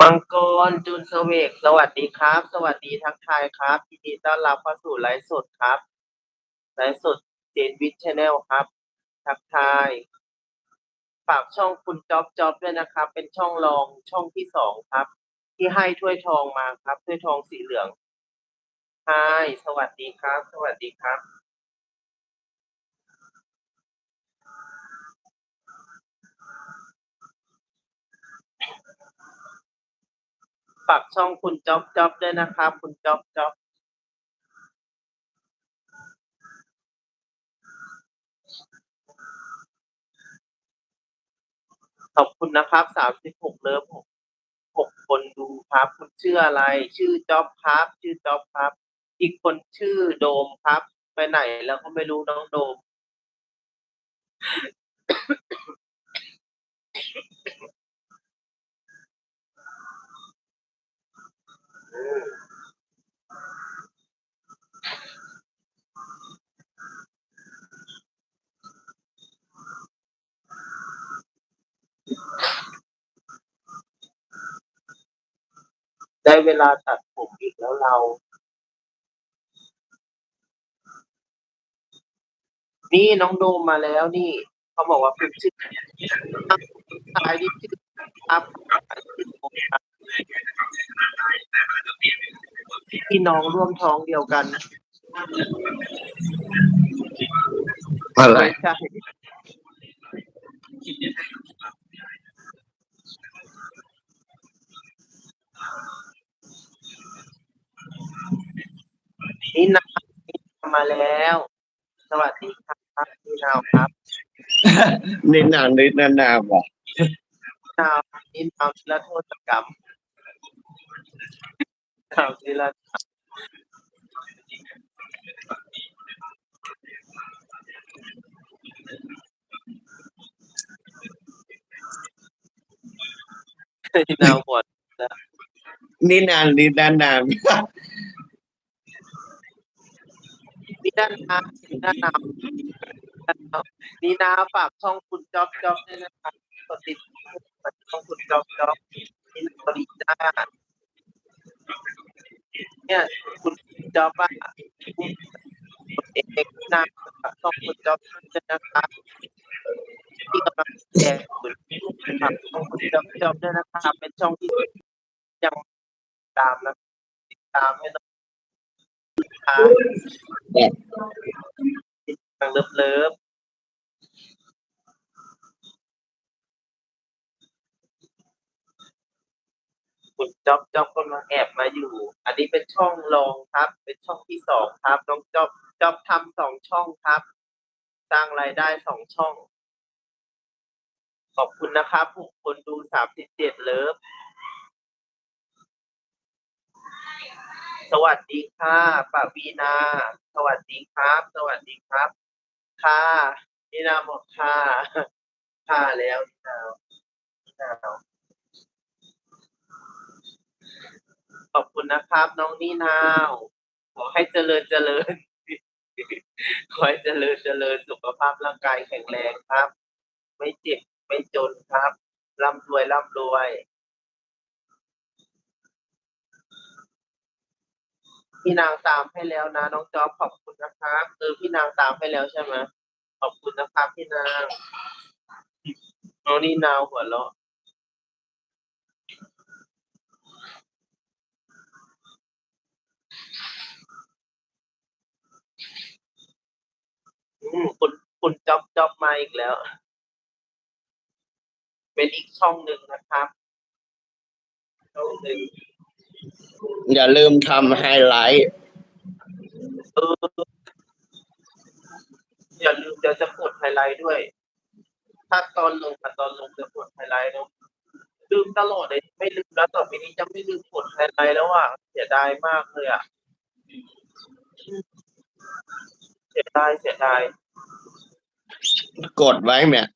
มังกรจุนเสวกสวัสดีครับ สวัสดีทั้งไทยครับยินดีต้อนรับเข้าสู่ไลฟ์สดครับไลฟ์สดเจนวิทชแนลครับ ทักทาย ฝากช่องคุณจ๊อบจ๊อบด้วยนะครับ เป็นช่องรองช่องที่สองครับ ที่ให้ถ้วยทองมาครับถ้วยทองสีเหลืองใช่สวัสดีครับ สวัสดีครับ ฝากช่องคุณจ๊อบจ๊อบด้วยนะครับ คุณจ๊อบจ๊อบขอบคุณนะครับสามสิบหกเลิฟหกหกคนดูครับ คุณชื่ออะไร ชื่อจ๊อบครับ ชื่อจ๊อบครับ อีกคนชื่อโดมครับ ไปไหนแล้วก็ไม่รู้น้องโดม ได้เวลาตัดผมอีกแล้วเรา นี่น้องโดมมาแล้วนี่ เขาบอกว่าเป็นชื่อชายที่ชื่ออัพชื่อโดมครับพี่น้องร่วมท้องเดียวกันอะไรใช่นี่นาวมา แล้ว สวัสดีครับนี่นาวครับนิดนานนิดนานนาบอกนาวนี่นาวนิรโทษกรรมนาวนิรนาวหมดนิดนานนิดนานนานี่ ด้านนานี่ด้านนาวนี่นาฝากช่องคุณจ๊อบจ๊อบด้วยนะครับกดติดตามช่องคุณจ๊อบจ๊อบนี่นาบริจาคเนี่ยคุณจ๊อบอะกดเอกนาช่องคุณจ๊อบด้วยนะครับที่กำลังแจกคุณฝากช่องคุณจ๊อบจ๊อบด้วยนะครับเป็นช่องที่ยังตามนะติดตามให้ หน่อยครับทางเลิฟเลิฟคุณจ๊อบจ๊อบกำลังแอบมาอยู่ อันนี้เป็นช่องรองครับ เป็นช่องที่สองครับ น้องจ๊อบจ๊อบทำสองช่องครับ สร้างรายได้สองช่อง ขอบคุณนะครับ ผู้คนดูสามสิบเจ็ดเลิฟ วัสดีค่ะปาวีนา สวัสดีครับ สวัสดีครับ ค่ะนี่นาบอกค่ะค่ะแล้วนี่นาวนี่นาวขอบคุณนะครับ น้องนี่นาว ขอให้เจริญเจริญขอให้เจริญเจริญสุขภาพร่างกายแข็งแรงครับ ไม่เจ็บไม่จนครับร่ำรวยร่ำรวย พี่นางตามให้แล้วนะ น้องจอบขอบคุณนะครับเออพี่นางตามให้แล้วใช่ไหมขอบคุณนะครับพี่นางน้องนี่นาวหัวเราะอืมคุณคุณจ๊อบจ๊อบมาอีกแล้ว เป็นอีกช่องหนึ่งนะครับ ช่องหนึ่ง อย่าลืมทำไฮไลท์เอออย่าลืมเดี๋ยวจะกดไฮไลท์ด้วย ถ้าตอนลงกับตอนลงจะกดไฮไลท์เนาะลืมตลอดเลยไม่ลืมแล้วต่อไปนี้จะไม่ลืมกดไฮไลท์แล้วอะเสียดายมากเลยอะเสียดายเสียดาย กดไว้เนี่ย